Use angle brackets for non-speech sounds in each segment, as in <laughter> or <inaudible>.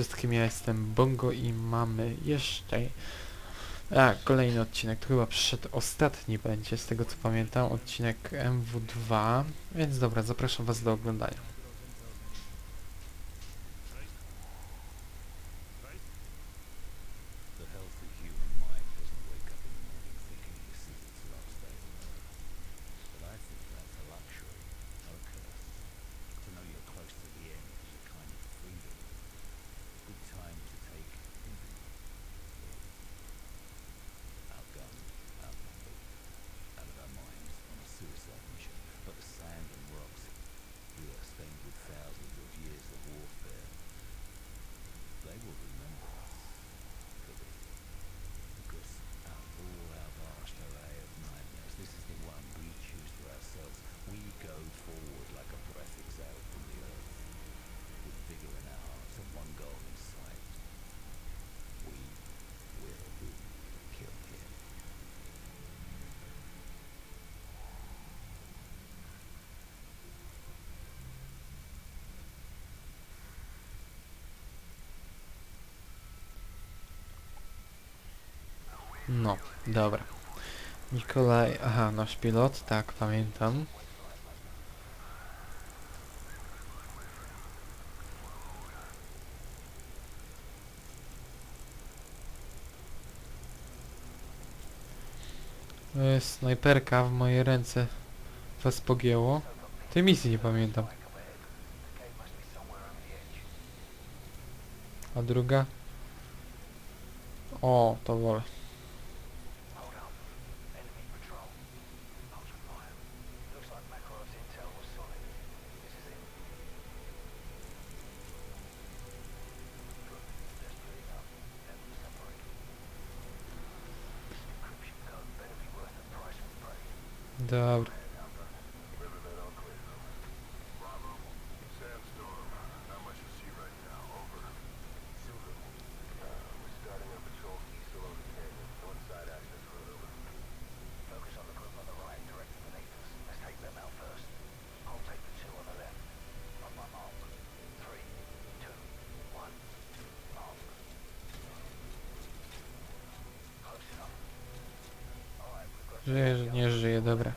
Wszystkim, ja jestem Bongo i mamy jeszcze... A, kolejny odcinek, to chyba przyszedł ostatni będzie, z tego co pamiętam, odcinek MW2, więc dobra, zapraszam was do oglądania. No, dobra. Nikolaj, aha, nasz pilot, tak, pamiętam. Jest snajperka w moje ręce was pogięło. Tej misji nie pamiętam. A druga? O, to wolę. Żyje, że nie żyje, dobra.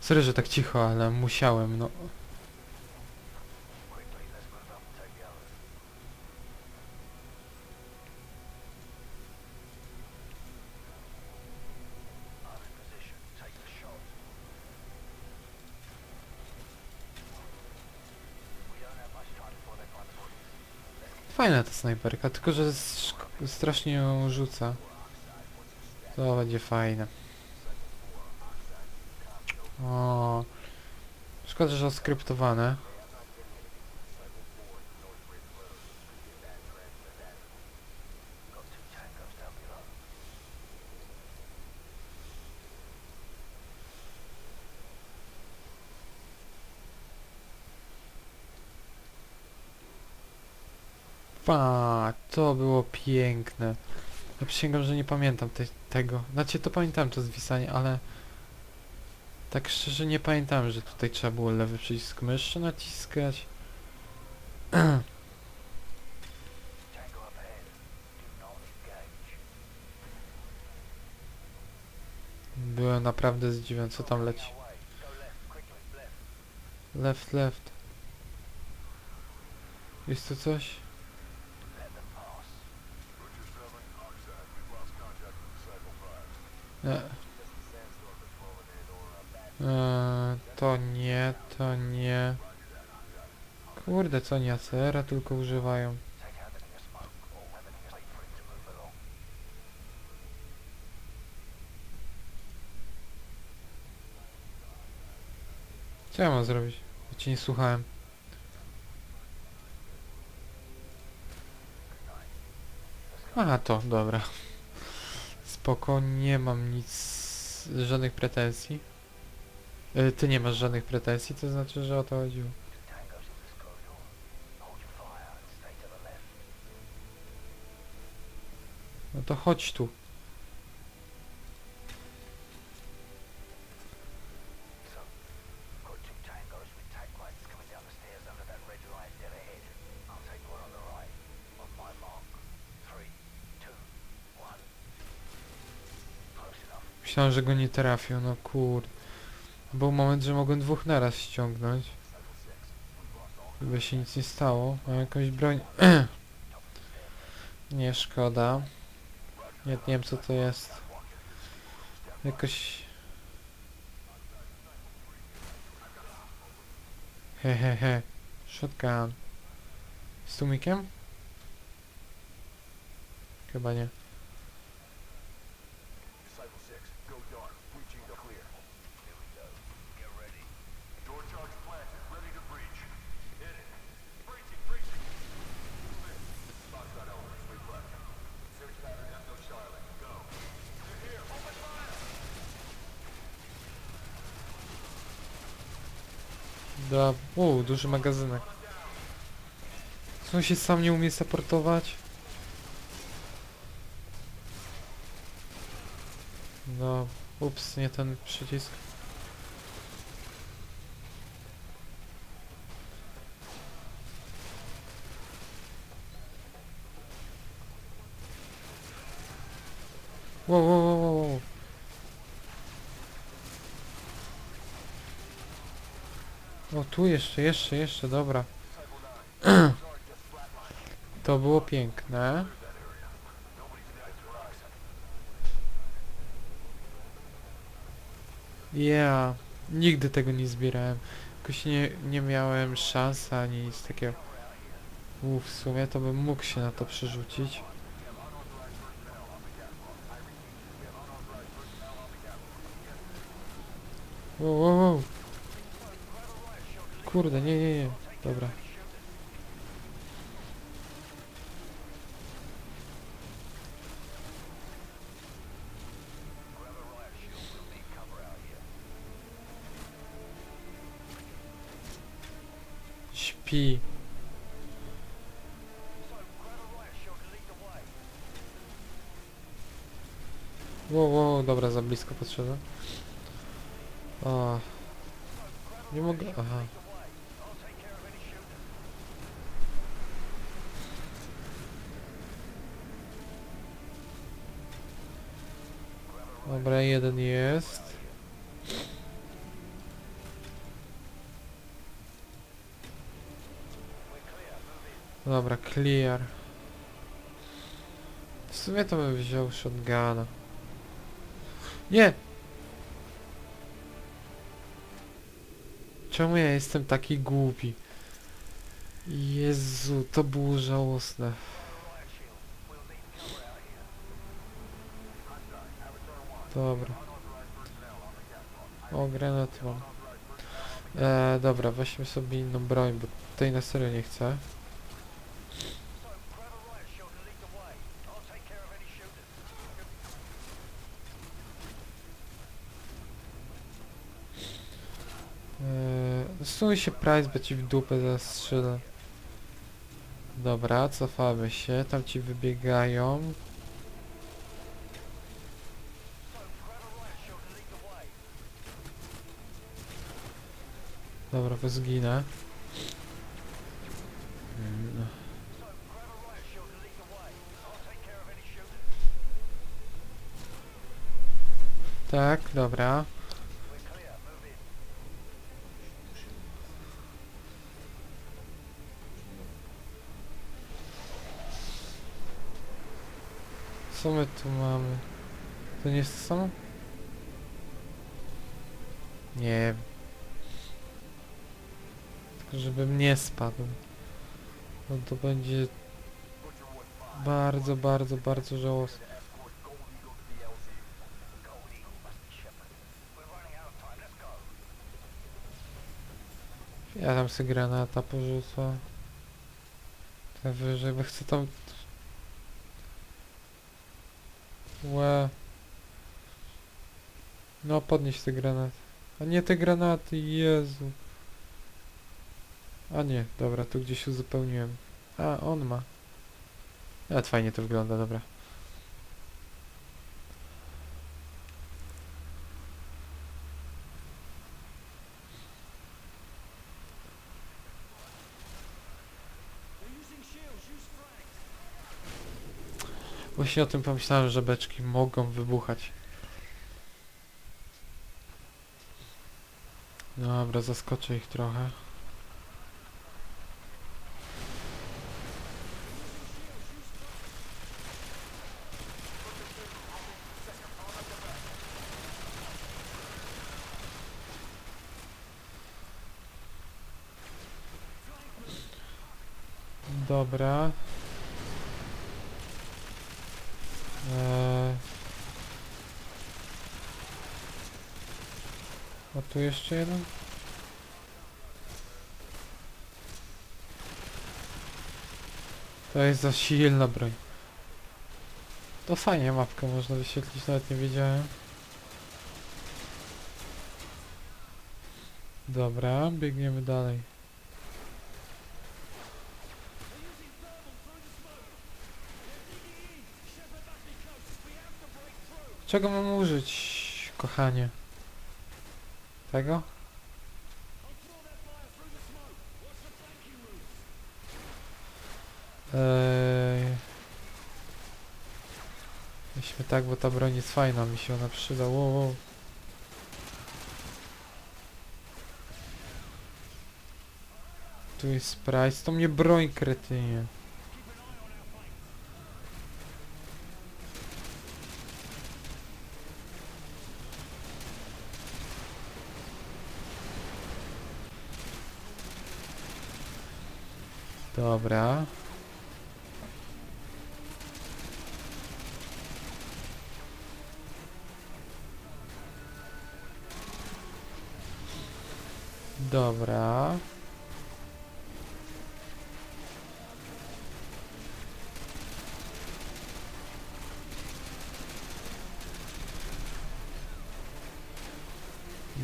Sorry, że tak cicho, ale musiałem, no. Fajna ta snajperka, tylko że sz- strasznie ją rzuca. To będzie fajne. O, szkoda, że skryptowane. Pa, to było piękne. Ja przysięgam, że nie pamiętam te, tego. Znaczy, to pamiętam to zwisanie, ale... Tak szczerze nie pamiętam, że tutaj trzeba było lewy przycisk myszy naciskać. <clears throat> Byłem naprawdę zdziwiony, co tam leci. Left, left. Jest tu coś? Nie. Eee, to nie, to nie. Kurde, co nie acera tylko używają. Co ja mam zrobić? Ja cię nie słuchałem. Aha, to, dobra. Spoko, nie mam nic, żadnych pretensji. E, ty nie masz żadnych pretensji, to znaczy, że o to chodziło. No to chodź tu. Myślałem, że go nie trafił, no kurde. Był moment, że mogłem dwóch naraz ściągnąć. By się nic nie stało. Mam jakąś broń... <clears throat> nie, szkoda. Nie, wiem co to jest. Jakoś... Hehehe. He, he. Shotgun. Z tłumikiem? Chyba nie. Da, uuu, duży magazynek. Co on się sam nie umie supportować? No, ups, nie ten przycisk. Wow, wow, wow, wow, wow. O, tu jeszcze, jeszcze, jeszcze, dobra. <clears throat> To było piękne. Ja nigdy tego nie zbierałem. Jakoś nie, nie miałem szans ani nic takiego. Uf, w sumie to bym mógł się na to przerzucić. Wow, wow. Kurde, nie, nie, nie. Dobra. Śpi. Wow, wow, dobra, za blisko podszedłem. O. Nie mogę, aha. Dobra, jeden jest. Dobra, clear. W sumie to bym wziął shotguna. Nie! Czemu ja jestem taki głupi? Jezu, to było żałosne. Dobra. O, granat mam. E, dobra, weźmy sobie inną broń, bo tej na serio nie chcę. Eee, Suń się price, bo ci w dupę zastrzelę. Dobra, cofamy się, tam ci wybiegają. Dobra, bo zginę. Mm. Tak, dobra. Co my tu mamy? To nie jest to samo? Nie żebym nie spadł. No to będzie bardzo, bardzo, bardzo żałosne. Ja tam sobie granata porzucę. Tak wyżej, bo chcę tam... Łe. No podnieś te granaty. A nie te granaty, Jezu. A nie, dobra, tu gdzieś uzupełniłem. A, on ma. A, fajnie to wygląda, dobra. Właśnie o tym pomyślałem, że beczki mogą wybuchać. Dobra, zaskoczę ich trochę. Dobra. Eee... A tu jeszcze jeden? To jest za silna broń. To fajnie mapkę można wyświetlić, nawet nie wiedziałem. Dobra, biegniemy dalej. Czego mam użyć, kochanie? Tego? Eee... Tak, bo ta broń jest fajna, mi się ona przyda. Wow, wow. Tu jest price, to mnie broń kretynie. Dobra. Dobra.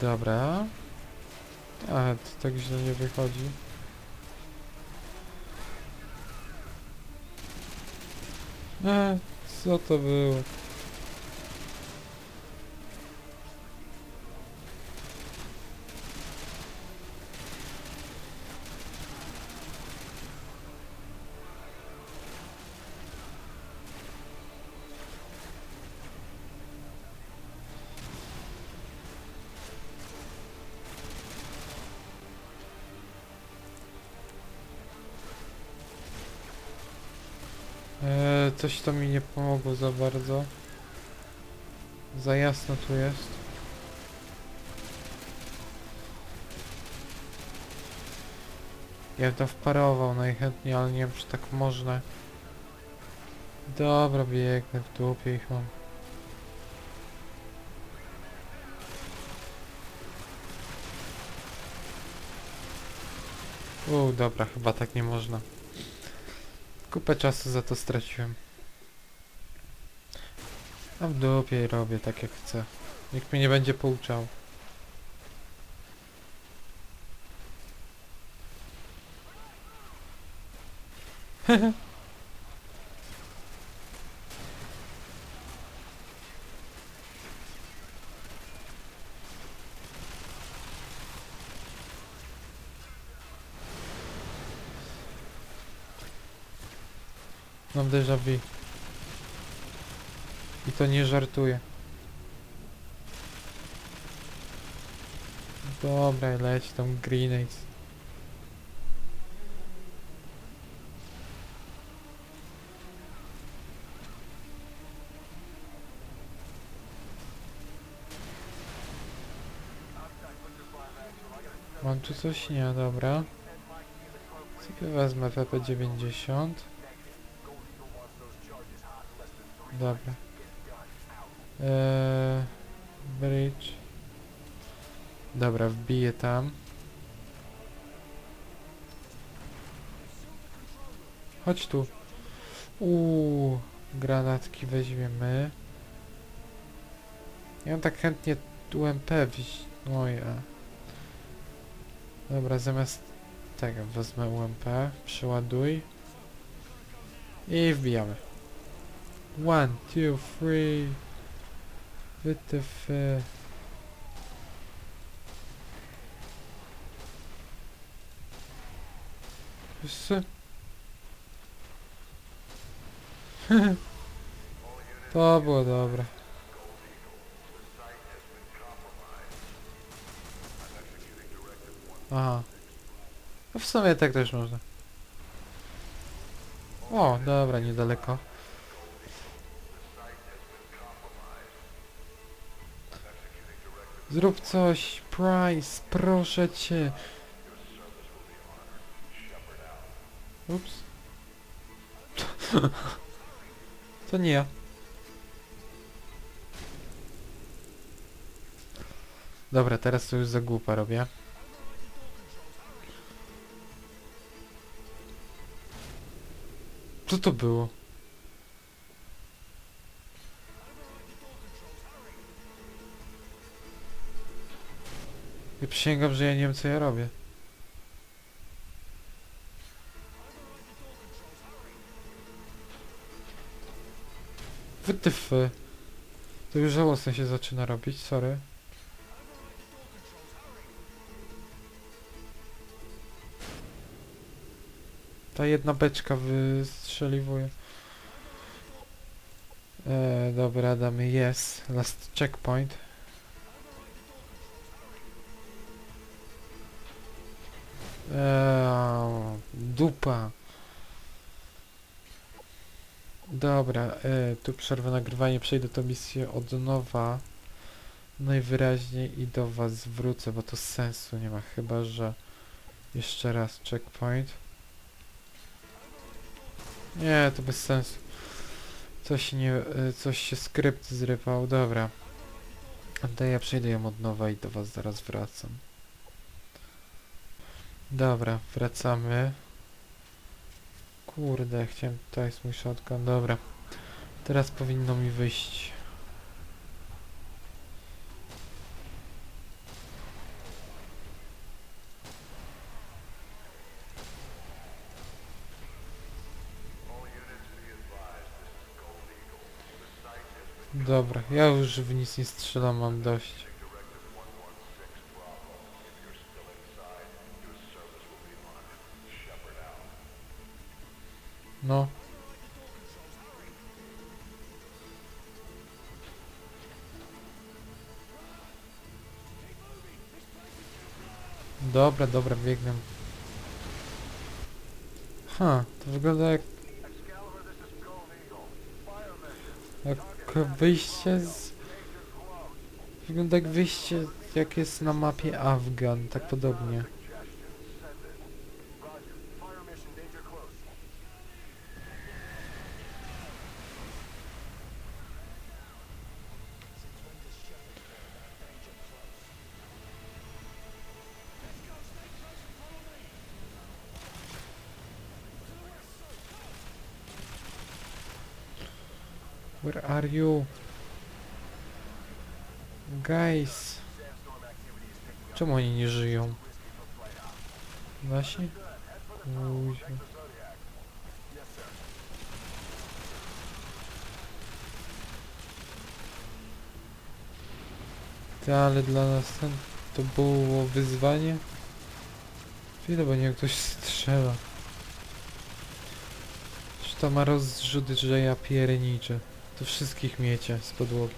Dobra. A, to tak źle nie wychodzi. Co to było? Coś to mi nie pomogło za bardzo. Za jasno tu jest. Ja bym to wparował najchętniej, ale nie wiem czy tak można. Dobra, biegnę w dupie ich mam. Dobra, chyba tak nie można. Kupę czasu za to straciłem. A w dupie robię tak jak chcę. Nikt mnie nie będzie pouczał. <laughs> Mam déjà vu. I to nie żartuję. Dobra, leć tam grenades. Mam tu coś? Nie, dobra. Sobie wezmę PP90. Dobra. Eee, bridge. Dobra, wbiję tam. Chodź tu. Uuu, granatki weźmiemy. Ja tak chętnie UMP wziąć. Oj, a. Dobra, zamiast tego wezmę UMP, przeładuj. I wbijamy. One, two, three. WTF. Wszyscy? <laughs> To było dobre. Aha. No w sumie tak też można. O, dobra, niedaleko. Zrób coś, Price, proszę cię. Ups. <laughs> To nie ja. Dobra, teraz to już za głupa robię. Co to było? Ja przysięgam, że ja nie wiem co ja robię. Wytyfy. To już żałosne się zaczyna robić, sorry. Ta jedna beczka wystrzeliwuje. E, dobra, damy yes. Last checkpoint. Eee, dupa. Dobra, e, tu przerwę nagrywanie, przejdę to misję od nowa. Najwyraźniej i do was wrócę, bo to sensu nie ma, chyba że jeszcze raz checkpoint. Nie, to bez sensu. Coś nie, e, coś się skrypt zrypał, dobra. To ja przejdę ją od nowa i do was zaraz wracam. Dobra, wracamy. Kurde, chciałem, to jest mój shotgun, dobra. Teraz powinno mi wyjść. Dobra, ja już w nic nie strzelam, mam dość. No. Dobra, dobra, biegnę. Ha, to wygląda jak... Jak wyjście z... Wygląda jak wyjście, jak jest na mapie Afgan, tak podobnie. Where are you? Guys. Czemu oni nie żyją? Kuźwa. Ty, ale dla nas ten, to było wyzwanie? Chwilę, bo nie ktoś strzela. Czy to ma rozrzuty, że ja pierniczę. To wszystkich miecie z podłogi.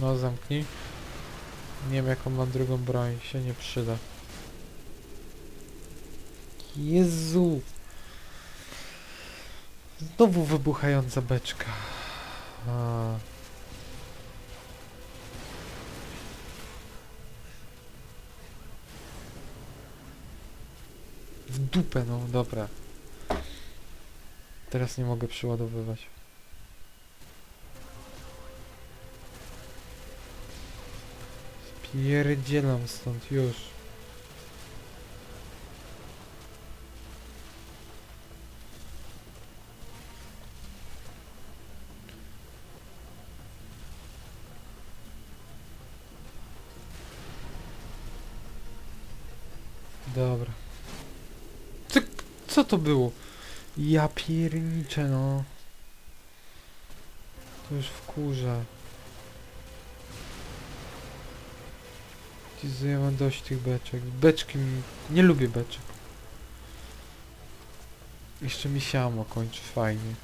No zamknij. Nie wiem jaką mam drugą broń, się nie przyda. Jezu! Znowu wybuchająca beczka. A. W dupę, no dobra. Teraz nie mogę przeładowywać. Spierdzielam stąd już. Dobra. Ty, co to było? Ja pierniczę no. To już wkurza. Jezu, ja mam dość tych beczek. Beczki mi... Nie lubię beczek. Jeszcze mi siamo kończy fajnie.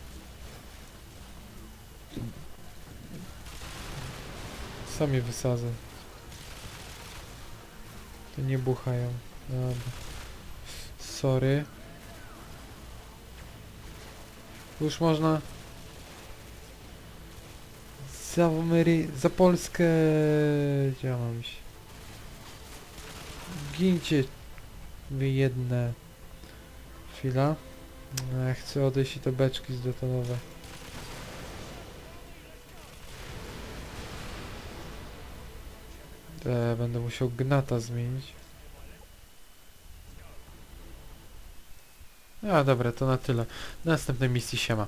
Sam je wysadzę. To nie buchają. Dobra. Sorry. Już można. Za Amery... za Polskę. Mam iść? Gincie. Wy jedne. Chwila. No, Ja chcę odejść i te beczki zdetonować. E, będę musiał gnata zmienić. A dobra, to na tyle. Następnej misji siema.